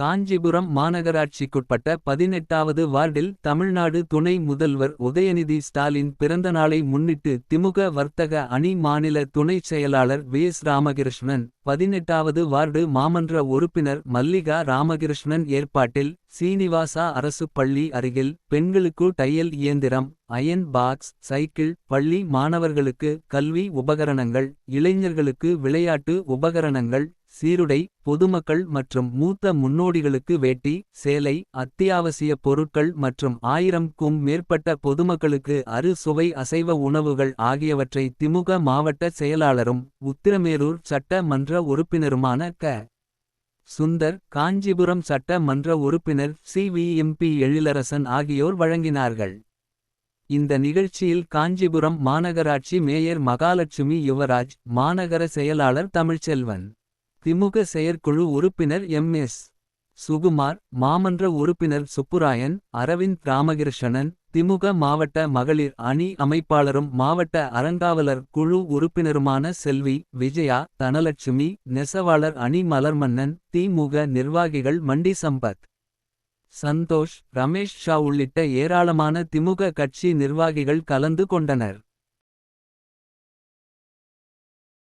காஞ்சிபுரம் மாநகராட்சிக்குட்பட்ட பதினெட்டாவது வார்டில் தமிழ்நாடு துணை முதல்வர் உதயநிதி ஸ்டாலின் பிறந்தநாளை முன்னிட்டு திமுக வர்த்தக அணி மாநில துணைச் செயலாளர் வி எஸ் ராமகிருஷ்ணன் பதினெட்டாவது வார்டு மாமன்ற உறுப்பினர் மல்லிகா ராமகிருஷ்ணன் ஏற்பாட்டில் சீனிவாசா அரசு பள்ளி அருகில் பெண்களுக்கு டையல் இயந்திரம் அயன் பாக்ஸ் சைக்கிள் பள்ளி மாணவர்களுக்கு கல்வி உபகரணங்கள் இளைஞர்களுக்கு விளையாட்டு உபகரணங்கள் சீருடை பொதுமக்கள் மற்றும் மூத்த முன்னோடிகளுக்கு வேட்டி சேலை அத்தியாவசிய பொருட்கள் மற்றும் ஆயிரம் க்கும் மேற்பட்ட பொதுமக்களுக்கு அறு சுவை அசைவ உணவுகள் ஆகியவற்றை திமுக மாவட்ட செயலாளரும் உத்திரமேரூர் சட்ட மன்ற உறுப்பினருமான க. சுந்தர் காஞ்சிபுரம் சட்ட மன்ற உறுப்பினர் சி வி எம்பி எழிலரசன் ஆகியோர் வழங்கினார்கள். இந்த நிகழ்ச்சியில் காஞ்சிபுரம் மாநகராட்சி மேயர் மகாலட்சுமி யுவராஜ் மாநகர செயலாளர் தமிழ்ச்செல்வன். திமுக செயற்குழு உறுப்பினர் எம் எஸ். சுகுமார் மாமன்ற உறுப்பினர் சுப்புராயன் அரவிந்த் ராமகிருஷ்ணன் திமுக மாவட்ட மகளிர் அணி அமைப்பாளரும் மாவட்ட அறங்காவலர் குழு உறுப்பினருமான செல்வி விஜயா தனலட்சுமி நெசவாளர் அணி மலர்மன்னன் திமுக நிர்வாகிகள் மண்டி சம்பத். சந்தோஷ் ரமேஷ் ஷா உள்ளிட்ட ஏராளமான திமுக கட்சி நிர்வாகிகள் கலந்து கொண்டனர்.